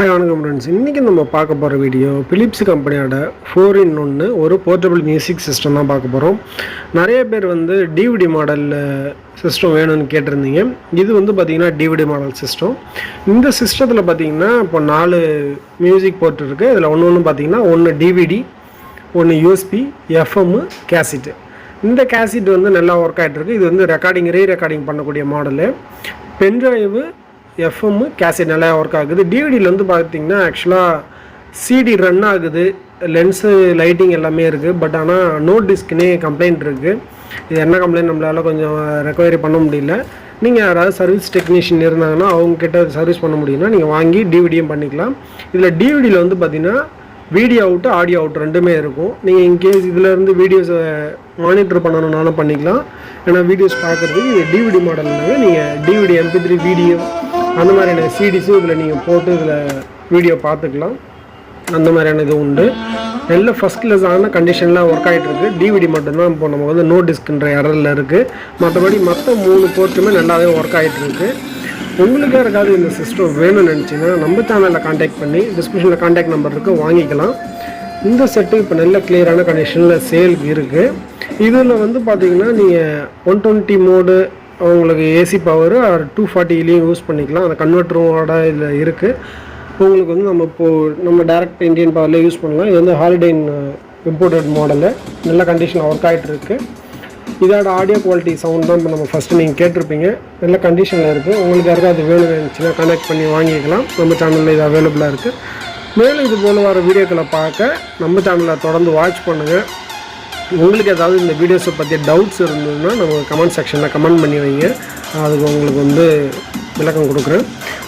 Hi வணக்கம் friends இன்றைக்கி நம்ம பார்க்க போகிற வீடியோ பிலிப்ஸ் கம்பெனியோட ஃபோர் இன் ஒன்று ஒரு போர்ட்டபிள் மியூசிக் சிஸ்டம் தான் பார்க்க போகிறோம் நிறைய பேர் வந்து டிவிடி மாடலில் சிஸ்டம் வேணும்னு கேட்டிருந்தீங்க. இது வந்து பார்த்திங்கன்னா டிவிடி மாடல் சிஸ்டம் இந்த சிஸ்டத்தில் பார்த்திங்கன்னா இப்போ நாலு மியூசிக் போர்ட் இருக்குது இதில் ஒன்று ஒன்று பார்த்திங்கன்னா ஒன்று டிவிடி ஒன்று யூஎஸ்பி எஃப்எம்மு கேசிட்டு இந்த கேசிட் வந்து நல்லா ஒர்க் ஆகிட்டு இருக்கு. இது வந்து ரெக்கார்டிங் ரீ ரெக்கார்டிங் பண்ணக்கூடிய model pen drive FM cassette நல்லா ஒர்க் ஆகுது. டிவிடியில் வந்து பார்த்தீங்கன்னா ஆக்சுவலாக சிடி ரன் ஆகுது. லென்ஸு லைட்டிங் எல்லாமே இருக்குது பட் ஆனால் நோட் டிஸ்க்குனே கம்ப்ளைண்ட் இருக்குது இது என்ன கம்ப்ளைண்ட் நம்மளால் கொஞ்சம் ரெக்கவரி பண்ண முடியல. நீங்கள் யாராவது சர்வீஸ் டெக்னீஷியன் இருந்தாங்கன்னா அவங்கக்கிட்ட சர்வீஸ் பண்ண முடியும்னா நீங்கள் வாங்கி டிவிடியும் பண்ணிக்கலாம். இதில் டிவிடியில் வந்து பார்த்தீங்கன்னா வீடியோ அவுட்டு ஆடியோ அவுட் ரெண்டுமே இருக்கும். நீங்கள் இன்கேஸ் இதிலேருந்து வீடியோஸை மானிட்டர் பண்ணணுன்னாலும் பண்ணிக்கலாம். ஏன்னா வீடியோஸ் பார்க்குறதுக்கு இது டிவிடி மாடல்னால நீங்கள் டிவிடி எம்பி த்ரீ வீடியோ அந்த மாதிரியான சீடிஸும் இதில் நீங்கள் போட்டு இதில் வீடியோ பார்த்துக்கலாம். அந்த மாதிரியான இது உண்டு. நல்ல ஃபஸ்ட் கிளாஸான கண்டிஷனில் ஒர்க் ஆகிட்டு இருக்குது டிவிடி மட்டும்தான் இப்போ நம்ம வந்து நோ டிஸ்க்ன்ற எரரில் இருக்குது மற்றபடி மற்ற மூணு போர்ட்டுமே நல்லாவே ஒர்க் ஆகிட்டு இருக்குது உங்களுக்கு யாருக்காவது இந்த சிஸ்டம் வேணும்னு நினச்சிங்கன்னா நம்ம சேனலில் காண்டாக்ட் பண்ணி டிஸ்கிரிப்ஷனில் காண்டாக்ட் நம்பர் இருக்குது வாங்கிக்கலாம். இந்த செட்டு இப்போ நல்ல கிளியரான கண்டிஷனில் சேல் இருக்குது இதில் வந்து பார்த்திங்கன்னா நீங்கள் ஒன் டுவெண்ட்டி மோடு உங்களுக்கு ஏசி பவர் ஆர் டூ ஃபார்ட்டிலையும் யூஸ் பண்ணிக்கலாம். அந்த கன்வெர்ட்டரோட இதில் இருக்குது உங்களுக்கு வந்து நம்ம இப்போது நம்ம டேரக்ட் இந்தியன் பவர்லேயே யூஸ் பண்ணலாம். இது வந்து ஹாலிடேன் இம்போர்ட்டட் மாடலு நல்ல கண்டிஷனில் ஒர்க் ஆகிட்டு இருக்கு. இதோட ஆடியோ குவாலிட்டி சவுண்ட் தான் இப்போ நம்ம ஃபஸ்ட்டு நீங்கள் கேட்டிருப்பீங்க. நல்ல கண்டிஷனில் இருக்குது உங்களுக்கு யாருக்காவது வேணும் இருந்துச்சுன்னா கனெக்ட் பண்ணி வாங்கிக்கலாம். நம்ம சேனலில் இது அவைலபிளாக இருக்குது மேலும் இது போல் வர வீடியோக்களை பார்க்க நம்ம சேனலை தொடர்ந்து வாட்ச் பண்ணுங்கள் உங்களுக்கு ஏதாவது இந்த வீடியோஸை பற்றி டவுட்ஸ் இருந்ததுன்னா நம்ம கமெண்ட் செக்ஷனில் கமெண்ட் பண்ணி வைங்க. அதுக்கு உங்களுக்கு வந்து விளக்கம் கொடுக்குறேன்.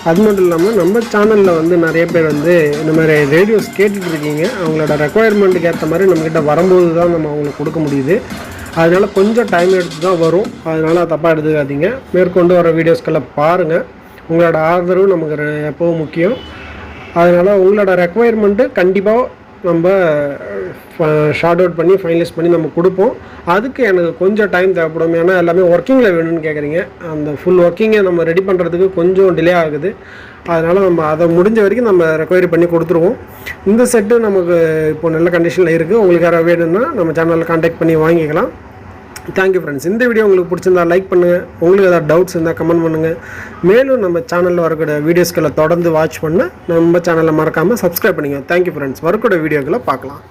அது மட்டும் இல்லாமல் நம்ம சேனலில் வந்து நிறைய பேர் வந்து இந்த மாதிரி ரேடியோஸ் கேட்டுட்ருக்கீங்க அவங்களோட ரெக்குவயர்மெண்ட்டுக்கு ஏற்ற மாதிரி நம்மக்கிட்ட வரும்போது தான் நம்ம அவங்களுக்கு கொடுக்க முடியுது. அதனால் கொஞ்சம் டைம் எடுத்து தான் வரும். அதனால் தப்பாக எடுத்துக்காதீங்க. மேற்கொண்டு வர வீடியோஸ்களை பாருங்கள் உங்களோட ஆதரவு நமக்கு எப்போவும் முக்கியம். அதனால் உங்களோட ரெக்குவயர்மெண்ட்டு கண்டிப்பாக நம்ம ஷார்ட் அவுட் பண்ணி ஃபைனலைஸ் பண்ணி நம்ம கொடுப்போம். அதுக்கு எனக்கு கொஞ்சம் டைம் தேவைப்படும். ஏன்னா எல்லாமே ஒர்க்கிங்கில் வேணும்னு கேட்குறீங்க அந்த ஃபுல் ஒர்க்கிங்கை நம்ம ரெடி பண்ணுறதுக்கு கொஞ்சம் டிலே ஆகுது. அதனால் நம்ம அதை முடிஞ்ச வரைக்கும் நம்ம ரெக்கொயரி பண்ணி கொடுத்துருவோம். இந்த செட்டு நமக்கு இப்போ நல்ல கண்டிஷனில் இருக்குது உங்களுக்கு யாராவது வேணும்னா நம்ம சேனலில் காண்டாக்ட் பண்ணி வாங்கிக்கலாம். தேங்க்யூ ஃப்ரெண்ட்ஸ் இந்த வீடியோ உங்களுக்கு பிடிச்சிருந்தா லைக் பண்ணுங்கள் உங்களுக்கு ஏதாவது டவுட்ஸ் இருந்தால் கமெண்ட் பண்ணுங்கள் மேலும் நம்ம சேனலில் வரக்கூடிய வீடியோஸ்களை தொடர்ந்து வாட்ச் பண்ண நம்ம சேனலை மறக்காமல் சப்ஸ்கிரைப் பண்ணுங்கள் தேங்க்யூ ஃப்ரெண்ட்ஸ் வரக்கூடிய வீடியோக்களை பார்க்கலாம்.